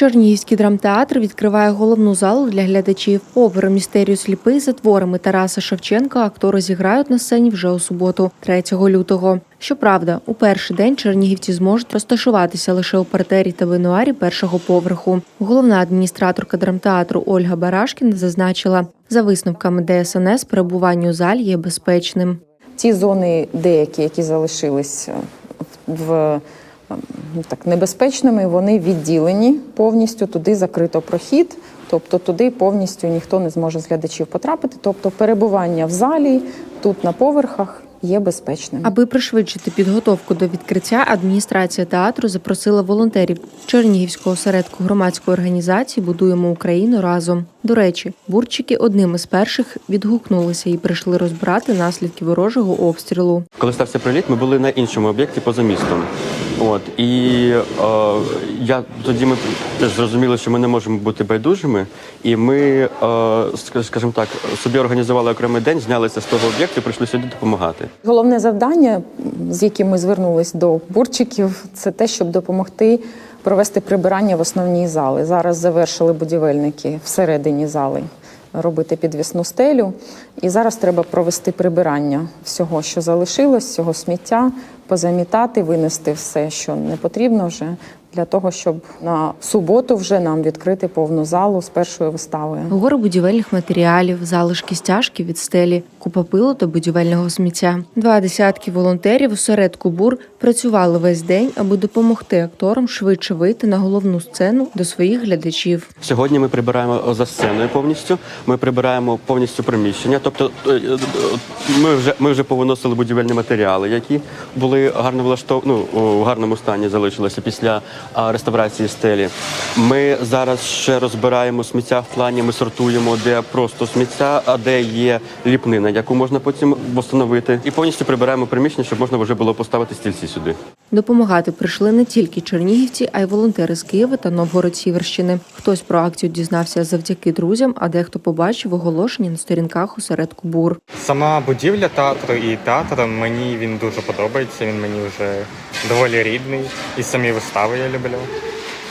Чернігівський драмтеатр відкриває головну залу для глядачів. Оперу містерію сліпий за творами Тараса Шевченка актори зіграють на сцені вже у суботу, 3 лютого. Щоправда, у перший день чернігівці зможуть розташуватися лише у партері та винуарі першого поверху. Головна адміністраторка драмтеатру Ольга Барашкіна зазначила, за висновками ДСНС перебування у залі є безпечним. Ті зони, деякі, які залишились в так небезпечними, вони відділені повністю. Туди закрито прохід, тобто туди повністю ніхто не зможе з глядачів потрапити. Тобто перебування в залі тут на поверхах є безпечним. Аби пришвидшити підготовку до відкриття, адміністрація театру запросила волонтерів Чернігівського осередку громадської організації Будуємо Україну разом. До речі, бурчики одним із перших відгукнулися і прийшли розбирати наслідки ворожого обстрілу. Коли стався приліт, ми були на іншому об'єкті поза містом. От і е, я тоді ми теж зрозуміли, що ми не можемо бути байдужими, і ми, е, скажімо так, собі організували окремий день, знялися з того об'єкту, прийшли сюди допомагати. Головне завдання, з яким ми звернулись до бурчиків, це те, щоб допомогти провести прибирання в основній зали. Зараз завершили будівельники всередині зали робити підвісну стелю. І зараз треба провести прибирання всього, що залишилось, всього сміття, позамітати, винести все, що не потрібно вже. Для того щоб на суботу вже нам відкрити повну залу з першою виставою. Гори будівельних матеріалів, залишки стяжки від стелі, купа пилу та будівельного сміття. Два десятки волонтерів у середку бур працювали весь день, аби допомогти акторам швидше вийти на головну сцену до своїх глядачів. Сьогодні ми прибираємо за сценою повністю. Ми прибираємо повністю приміщення. Тобто, е, е, ми вже ми вже повиносили будівельні матеріали, які були гарно влаштовані, ну, у гарному стані залишилися після реставрації стелі. Ми зараз ще розбираємо сміття в плані. Ми сортуємо, де просто сміття, а де є ліпнина, яку можна потім встановити. І повністю прибираємо приміщення, щоб можна вже було поставити стільці сюди. Допомагати прийшли не тільки чернігівці, а й волонтери з Києва та Новгород-Сіверщини. Хтось про акцію дізнався завдяки друзям, а дехто побачив оголошення на сторінках у середку бур. Сама будівля театру і театр мені він дуже подобається. Він мені вже доволі рідний. І самі вистави я люблю.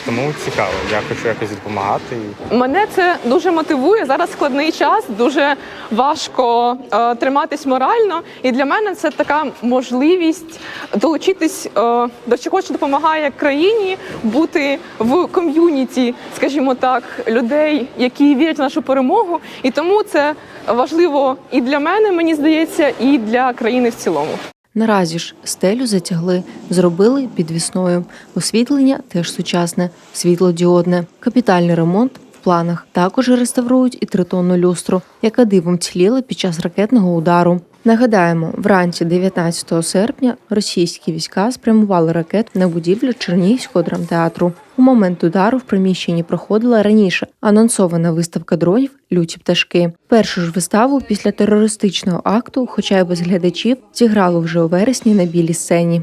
Тому цікаво. Я хочу якось допомагати. Мене це дуже мотивує. Зараз складний час, дуже важко е, триматись морально. І для мене це така можливість долучитись е, до чого що допомагає країні, бути в ком'юніті, скажімо так, людей, які вірять в нашу перемогу. І тому це важливо і для мене, мені здається, і для країни в цілому. Наразі ж стелю затягли, зробили підвісною. Освітлення теж сучасне, світлодіодне, капітальний ремонт в планах. Також реставрують і тритонну люстру, яка дивом ціліла під час ракетного удару. Нагадаємо, вранці 19 серпня російські війська спрямували ракет на будівлю Чернігівського драмтеатру. Момент удару в приміщенні проходила раніше анонсована виставка дронів Люті пташки. Першу ж виставу після терористичного акту, хоча й без глядачів, зіграло вже у вересні на білій сцені.